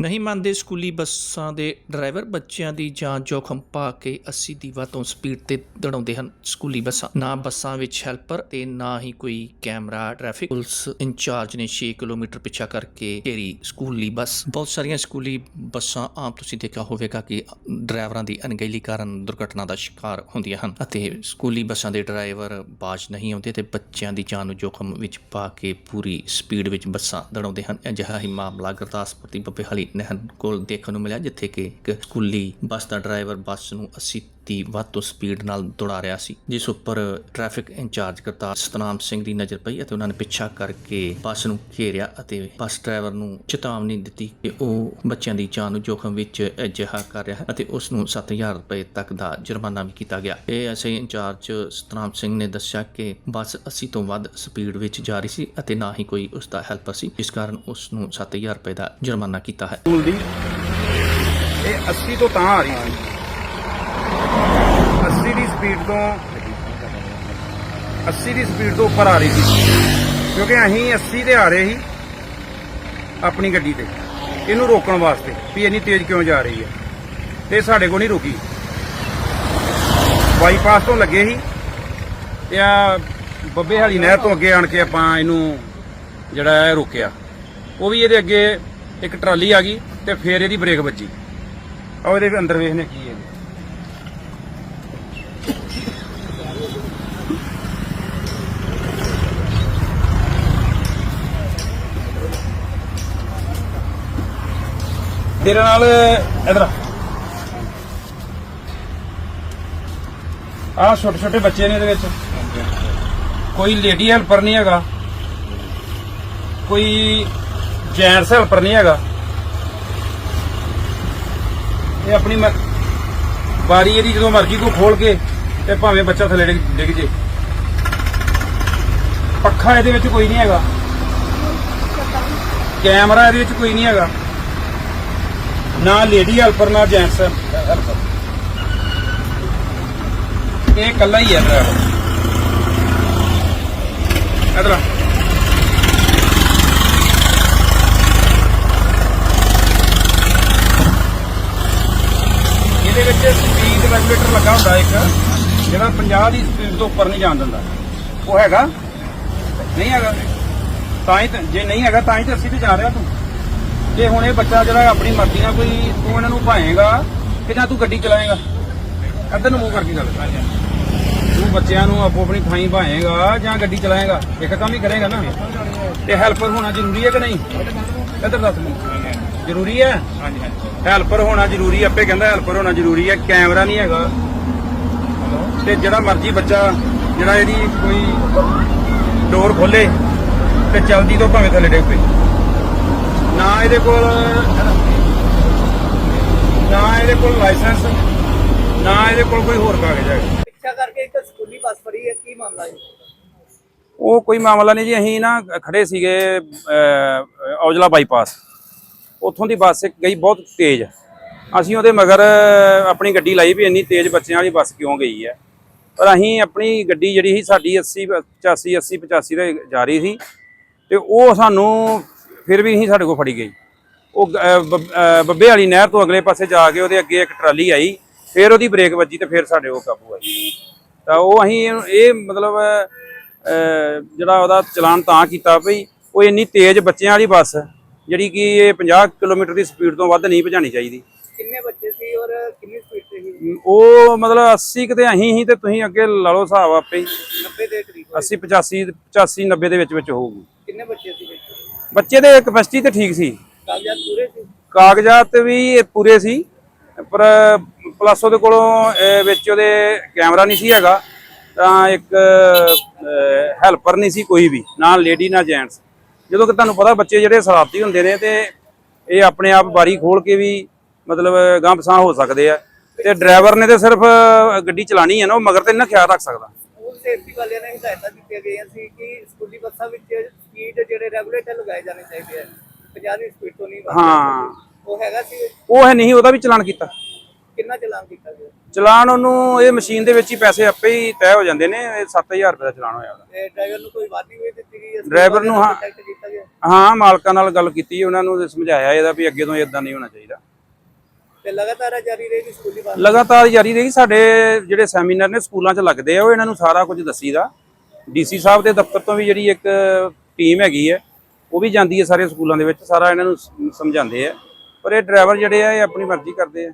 ਨਹੀਂ ਮੰਨਦੇ ਸਕੂਲੀ ਬੱਸਾਂ ਦੇ ਡਰਾਈਵਰ ਬੱਚਿਆਂ ਦੀ ਜਾਨ ਜੋਖਮ ਪਾ ਕੇ 80 ਦੀਵਾ ਤੋਂ ਸਪੀਡ ਤੇ ਦੜਾਉਂਦੇ ਹਨ। ਸਕੂਲੀ ਬੱਸਾਂ, ਨਾ ਬੱਸਾਂ ਵਿੱਚ ਹੈਲਪਰ ਤੇ ਨਾ ਹੀ ਕੋਈ ਕੈਮਰਾ, ਟ੍ਰੈਫਿਕ ਪੁਲਿਸ ਇੰਚਾਰਜ ਨੇ 6 ਕਿਲੋਮੀਟਰ ਪਿੱਛਾ ਕਰਕੇ ਘੇਰੀ ਸਕੂਲੀ ਬੱਸ। ਬਹੁਤ ਸਾਰੀਆਂ ਸਕੂਲੀ ਬੱਸਾਂ ਆਮ ਤੁਸੀਂ ਦੇਖਿਆ ਹੋਵੇਗਾ ਕਿ ਡਰਾਈਵਰਾਂ ਦੀ ਅਣਗਹਿਲੀ ਕਾਰਨ ਦੁਰਘਟਨਾ ਦਾ ਸ਼ਿਕਾਰ ਹੁੰਦੀਆਂ ਹਨ ਅਤੇ ਸਕੂਲੀ ਬੱਸਾਂ ਦੇ ਡਰਾਈਵਰ ਬਾਜ ਨਹੀਂ ਆਉਂਦੇ ਤੇ ਬੱਚਿਆਂ ਦੀ ਜਾਨ ਨੂੰ ਜੋਖਮ ਵਿੱਚ ਪਾ ਕੇ ਪੂਰੀ ਸਪੀਡ ਵਿੱਚ ਬੱਸਾਂ ਦੜਾਉਂਦੇ ਹਨ। ਅਜਿਹਾ ਹੀ ਮਾਮਲਾ ਗੁਰਦਾਸਪੁਰ ਦੀ ਬੱਬੇਹਾਲੀ ਨਹਿਰ ਕੋਲ ਦੇਖਣ ਨੂੰ ਮਿਲਿਆ, ਜਿੱਥੇ ਕਿ ਇੱਕ ਸਕੂਲੀ ਬੱਸ ਦਾ ਡਰਾਈਵਰ ਬੱਸ ਨੂੰ 80 ਦੀ ਵੱਧ ਤੋਂ ਸਪੀਡ ਨਾਲ ਦੌੜਾ ਰਿਹਾ ਸੀ, ਜਿਸ ਉੱਪਰ ਟ੍ਰੈਫਿਕ ਇੰਚਾਰਜ ਕਰਤਾਰ ਸਤਨਾਮ ਸਿੰਘ ਦੀ ਨਜ਼ਰ ਪਈ ਅਤੇ ਉਹਨਾਂ ਨੇ ਪਿੱਛਾ ਕਰਕੇ ਬੱਸ ਨੂੰ ਘੇਰਿਆ ਅਤੇ ਬੱਸ ਡਰਾਈਵਰ ਨੂੰ ਚੇਤਾਵਨੀ ਦਿੱਤੀ ਕਿ ਉਹ ਬੱਚਿਆਂ ਦੀ ਜਾਨ ਨੂੰ ਜੋਖਮ ਵਿੱਚ ਅਜਿਹਾ ਕਰ ਰਿਹਾ ਹੈ ਅਤੇ ਉਸ ਨੂੰ 7000 ਰੁਪਏ ਤੱਕ ਦਾ ਜੁਰਮਾਨਾ ਵੀ ਕੀਤਾ ਗਿਆ। ਇਹ ਐਸਏ ਇੰਚਾਰਜ ਸਤਨਾਮ ਸਿੰਘ ਨੇ ਦੱਸਿਆ ਕਿ ਬੱਸ 80 ਤੋਂ ਵੱਧ ਸਪੀਡ ਵਿੱਚ ਜਾ ਰਹੀ ਸੀ ਅਤੇ ਨਾ ਹੀ ਕੋਈ ਉਸ ਦਾ ਹੈਲਪਰ ਸੀ, ਜਿਸ ਕਾਰਨ ਉਸ ਨੂੰ 7000 ਰੁਪਏ ਦਾ ਜੁਰਮਾਨਾ ਕੀਤਾ ਹੈ। ਸਕੂਲ ਦੀ ਇਹ 80 ਤੋਂ ਤਾਂ ਆ ਰਹੀ ਸੀ। ਸਪੀਡ ਤੋਂ 80 ਦੀ ਸਪੀਡ ਤੋਂ ਉੱਪਰ ਆ ਰਹੀ ਸੀ। ਕਿਉਂਕਿ ਅਸੀਂ 80 ਤੇ ਆ ਰਹੇ ਸੀ ਆਪਣੀ ਗੱਡੀ ਤੇ। ਇਹਨੂੰ ਰੋਕਣ ਵਾਸਤੇ ਵੀ ਇੰਨੀ ਤੇਜ਼ ਕਿਉਂ ਜਾ ਰਹੀ ਹੈ? ਤੇ ਸਾਡੇ ਕੋਲ ਨਹੀਂ ਰੁਕੀ। ਬਾਈਪਾਸ ਤੋਂ ਲੱਗੇ ਸੀ ਤੇ ਆ ਬੱਬੇ ਹਾਲੀ ਨਹਿਰ ਤੋਂ ਅੱਗੇ ਆਣ ਕੇ ਆਪਾਂ ਇਹਨੂੰ ਜਿਹੜਾ ਹੈ ਰੋਕਿਆ। ਉਹ ਵੀ ਇਹਦੇ ਅੱਗੇ ਇੱਕ ਟਰਾਲੀ ਆ ਗਈ ਤੇ ਫੇਰ ਇਹਦੀ ਬ੍ਰੇਕ ਵੱਜੀ। ਆ ਇਹਦੇ ਵੀ ਅੰਦਰ ਵੇਖਨੇ ਕੀ ਹੈ। ਤੇਰੇ ਨਾਲ ਇਧਰ ਆ। ਛੋਟੇ ਛੋਟੇ ਬੱਚੇ ਨੇ ਇਹਦੇ ਵਿੱਚ। ਕੋਈ ਲੇਡੀ ਹੈਲਪਰ ਨਹੀਂ ਹੈਗਾ। ਕੋਈ ਜੈਂਟਸ ਹੈਲਪਰ ਨਹੀਂ ਹੈਗਾ। ਇਹ ਆਪਣੀ ਮ- ਬਾਰੀ ਇਹਦੀ ਜਦੋਂ ਮਰਜ਼ੀ ਕੋ ਖੋਲ ਕੇ ਤੇ ਭਾਵੇਂ ਬੱਚਾ ਥੱਲੇ ਡਿੱਗ ਜੇ। ਪੱਖਾ ਇਹਦੇ ਵਿੱਚ ਕੋਈ ਨਹੀਂ ਹੈਗਾ। ਕੈਮਰਾ ਇਹਦੇ ਵਿੱਚ ਕੋਈ ਨਹੀਂ ਹੈਗਾ। ਨਾ ਲੇਡੀ ਹੈਲਪਰ ਨਾ ਜੈਂਟਸ ਹੈਲਪਰ ਇਹ ਇਕੱਲਾ ਹੀ ਹੈ ਡਰਾਈਵਰ ਇਧਰ ਇਹਦੇ ਵਿੱਚ ਸਪੀਡ ਰੈਗੂਲੇਟਰ ਲੱਗਾ ਹੁੰਦਾ ਇੱਕ, ਜਿਹੜਾ 50 ਦੀ ਸਪੀਡ ਤੋਂ ਉੱਪਰ ਨਹੀਂ ਜਾਣ ਦਿੰਦਾ। ਉਹ ਹੈਗਾ। ਨਹੀਂ ਹੈਗਾ। ਤਾਂ ਹੀ ਜੇ ਨਹੀਂ ਹੈਗਾ ਤਾਂ ਹੀ ਤਾਂ ਅਸੀਂ ਤੇ ਜਾ ਰਿਹਾ ਤੂੰ। ਜੇ ਹੁਣ ਇਹ ਬੱਚਾ ਜਿਹੜਾ ਆਪਣੀ ਮਰਜ਼ੀ ਨਾਲ ਕੋਈ ਤੂੰ ਇਹਨਾਂ ਨੂੰ ਭਾਏਗਾ ਕਿ ਜਾਂ ਤੂੰ ਗੱਡੀ ਚਲਾਏਗਾ? ਇੱਧਰ ਨੂੰ ਮੂੰਹ ਕਰਕੇ ਗੱਲ ਤੂੰ ਬੱਚਿਆਂ ਨੂੰ ਆਪੋ ਆਪਣੀ ਥਾਈਂ ਭਾਏਗਾ ਜਾਂ ਗੱਡੀ ਚਲਾਏਗਾ ਇੱਕ ਕੰਮ ਹੀ ਕਰੇਗਾ ਨਾ। ਤੇ ਹੈਲਪਰ ਹੋਣਾ ਜ਼ਰੂਰੀ ਹੈ ਕਿ ਨਹੀਂ? ਇੱਧਰ ਦੱਸ ਮੈਨੂੰ। ਜ਼ਰੂਰੀ ਹੈ? ਹਾਂਜੀ ਹੈਲਪਰ ਹੋਣਾ ਜ਼ਰੂਰੀ ਆਪੇ ਕਹਿੰਦਾ ਹੈਲਪਰ ਹੋਣਾ ਜ਼ਰੂਰੀ ਹੈ ਕੈਮਰਾ ਨਹੀਂ ਹੈਗਾ। ਤੇ ਜਿਹੜਾ ਮਰਜ਼ੀ ਬੱਚਾ ਜਿਹੜਾ ਇਹਦੀ ਕੋਈ ਡੋਰ ਖੋਲੇ ਤੇ ਚਲਦੀ ਤੋਂ ਭਾਵੇਂ ਥੱਲੇ ਡਿੱਗ ਪਏ। ਨਾ ਇਹਦੇ ਕੋਲ ਨਾ ਇਹਦੇ ਕੋਲ ਲਾਇਸੈਂਸ ਨਾ ਇਹਦੇ ਕੋਲ ਕੋਈ ਹੋਰ ਕਾਗਜ਼ ਹੈਗਾ। ਪਿੱਛਾ ਕਰਕੇ ਇੱਕ ਸਕੂਲੀ ਬੱਸ ਫੜੀ ਹੈ ਕੀ ਮਾਮਲਾ ਹੈ ਉਹ ਕੋਈ ਮਾਮਲਾ ਨਹੀਂ ਜੀ ਅਸੀਂ ਨਾ ਖੜੇ ਸੀਗੇ ਔਜਲਾ ਬਾਈਪਾਸ। ਉੱਥੋਂ ਦੀ ਬੱਸ ਗਈ ਬਹੁਤ ਤੇਜ਼। ਅਸੀਂ ਉਹਦੇ ਮਗਰ ਆਪਣੀ ਗੱਡੀ ਲਾਈ ਵੀ ਇੰਨੀ ਤੇਜ਼ ਬੱਚਿਆਂ ਵਾਲੀ ਬੱਸ ਕਿਉਂ ਗਈ ਹੈ। ਪਰ ਅਸੀਂ ਆਪਣੀ ਗੱਡੀ ਜਿਹੜੀ ਸੀ ਸਾਡੀ 80 85 80 85 ਤੇ ਜਾ ਰਹੀ ਸੀ। ਤੇ ਉਹ ਸਾਨੂੰ ਫਿਰ ਵੀ ਨਹੀਂ ਸਾਡੇ ਕੋਲ ਫੜੀ ਗਈ ਉਹ ਬੱਬ- ਵਾਲੀ ਨਹਿਰ ਤੋਂ ਅਗਲੇ ਪਾਸੇ ਜਾ ਕੇ ਉਹਦੇ ਅੱਗੇ ਇੱਕ ਟਰਾਲੀ ਆਈ ਫਿਰ ਉਹਦੀ ਬ੍ਰੇਕ ਵੱਜੀ ਤੇ ਫਿਰ ਸਾਡੇ ਉਹ ਕਾਬੂ ਆਈ ਤਾਂ ਉਹ ਅਸੀਂ ਇਹ ਮਤਲਬ ਜਿਹੜਾ ਉਹਦਾ ਚਲਾਨ ਤਾਂ ਕੀਤਾ ਭਈ ਉਹ ਇੰਨੀ ਤੇਜ਼ ਬੱਚਿਆਂ ਵਾਲੀ ਬੱਸ ਜਿਹੜੀ ਕਿ ਇਹ 50 ਕਿਲੋਮੀਟਰ ਦੀ ਸਪੀਡ ਤੋਂ ਵੱਧ ਨਹੀਂ ਭਜਾਣੀ ਚਾਹੀਦੀ। ਕਿੰਨੇ ਬੱਚੇ ਸੀ ਔਰ ਕਿੰਨੀ ਸਪੀਡ ਤੇ ਸੀ? ਉਹ ਮਤਲਬ 80 ਕਿਤੇ ਅਸੀਂ ਹੀ ਤੇ ਤੁਸੀਂ ਅੱਗੇ ਲਾ ਲਓ ਹਿਸਾਬ ਆਪੇ ਹੀ। 90 ਦੇ ਕਰੀਬ 80 85 85 90 ਦੇ ਵਿੱਚ ਵਿੱਚ ਹੋਊਗੀ। ਕਿੰਨੇ ਬੱਚੇ ਬੱਚੇ ਦੇ ਕਪੈਸਿਟੀ ਤੇ ਠੀਕ ਸੀ। ਕਾਗਜ਼ਾਤ ਪੂਰੇ ਸੀ ਕਾਗਜ਼ਾਤ ਵੀ ਪੂਰੇ ਸੀ, ਪਰ ਪਲੱਸ ਉਹਦੇ ਕੋਲੋਂ ਵਿੱਚ ਉਹਦੇ ਕੈਮਰਾ ਨਹੀਂ ਸੀ ਹੈਗਾ, ਤਾਂ ਇੱਕ ਹੈਲਪਰ ਨਹੀਂ ਸੀ ਕੋਈ ਵੀ, ਨਾ ਲੇਡੀ ਨਾ ਜੈਂਟਸ ਜਦੋਂ ਕਿ ਤੁਹਾਨੂੰ ਪਤਾ ਬੱਚੇ ਜਿਹੜੇ ਸ਼ਰਾਰਤੀ ਹੁੰਦੇ ਨੇ ਤੇ ਇਹ ਆਪਣੇ ਆਪ ਬਾਰੀ ਖੋਲ ਕੇ ਵੀ ਮਤਲਬ ਗਾਂਹ ਹੋ ਸਕਦੇ ਆ। ਤੇ ਡਰਾਈਵਰ ਨੇ ਤੇ ਸਿਰਫ ਗੱਡੀ ਚਲਾਣੀ ਹੈ ਨਾ, ਉਹ ਮਗਰ ਤੇ ਨਾ ਖਿਆਲ ਰੱਖ ਸਕਦਾ। ਸਕੂਲ ਸੇਫਟੀ ਵਾਲਿਆਂ ਨੇ ਹਦਾਇਤਾਂ ਦਿੱਤੀਆਂ ਗਈਆਂ ਸੀ ਕਿ ਸਕੂਲੀ ਬੱਸਾਂ ਵਿੱਚ ਸਪੀਡ ਜਿਹੜੇ ਰੈਗੂਲੇਟਰ ਲਗਾਏ ਜਾਣੇ ਚਾਹੀਦੇ ਆ। 50 ਦੀ ਸਪੀਡ ਤੋਂ ਨਹੀਂ ਹਾਂ। ਉਹ ਹੈਗਾ ਸੀ। ਉਹ ਹੈ ਨਹੀਂ ਉਹਦਾ ਵੀ ਚਲਾਨ ਕੀਤਾ। ਕਿੰਨਾ ਚਲਾਨ ਕੀਤਾ ਗਿਆ ਚਲਾਨ ਉਹਨੂੰ ਇਹ ਮਸ਼ੀਨ ਦੇ ਵਿੱਚ ਹੀ ਪੈਸੇ ਆਪੇ ਹੀ ਤੈਅ ਹੋ ਜਾਂਦੇ ਨੇ ਇਹ 7000 ਰੁਪਏ ਦਾ ਚਲਾਨ ਹੋਇਆ ਉਹਦਾ। ਤੇ ਡਰਾਈਵਰ ਨੂੰ ਕੋਈ ਵਾਰਨਿੰਗ ਵੀ ਦਿੱਤੀ ਗਈ ਡਰਾਈਵਰ ਨੂੰ ਹਾਂ। ਮਾਲਕਾਂ ਨਾਲ ਗੱਲ ਕੀਤੀ ਉਹਨਾਂ ਨੂੰ ਸਮਝਾਇਆ ਇਹਦਾ ਵੀ ਅੱਗੇ ਤੋਂ ਇਦਾਂ ਨਹੀਂ ਹੋਣਾ ਚਾਹੀਦਾ। ਤੇ ਲਗਾਤਾਰ ਜਾਰੀ ਰਹੇਗੀ ਸਕੂਲੀ ਬੰਦ ਲਗਾਤਾਰ ਜਾਰੀ ਰਹੀ ਸਾਡੇ ਜਿਹੜੇ ਸੈਮੀਨਾਰ ਨੇ ਸਕੂਲਾਂ 'ਚ ਲੱਗਦੇ ਆ ਉਹ ਇਹਨਾਂ ਨੂੰ ਸਾਰਾ ਕੁਝ ਦੱਸੀਦਾ। ਡੀਸੀ ਸਾਹਿਬ ਦੇ ਦਫ਼ਤਰ ਤੋਂ ਵੀ ਜਿਹੜੀ ਇੱਕ ਟੀਮ ਹੈਗੀ ਹੈ, ਉਹ ਵੀ ਜਾਂਦੀ ਹੈ ਸਾਰੇ ਸਕੂਲਾਂ ਦੇ ਵਿੱਚ, ਸਾਰਾ ਇਹਨਾਂ ਨੂੰ ਸਮਝਾਉਂਦੇ ਆ। ਪਰ ਇਹ ਡਰਾਈਵਰ ਜਿਹੜੇ ਆ, ਇਹ ਆਪਣੀ ਮਰਜ਼ੀ ਕਰਦੇ ਆ।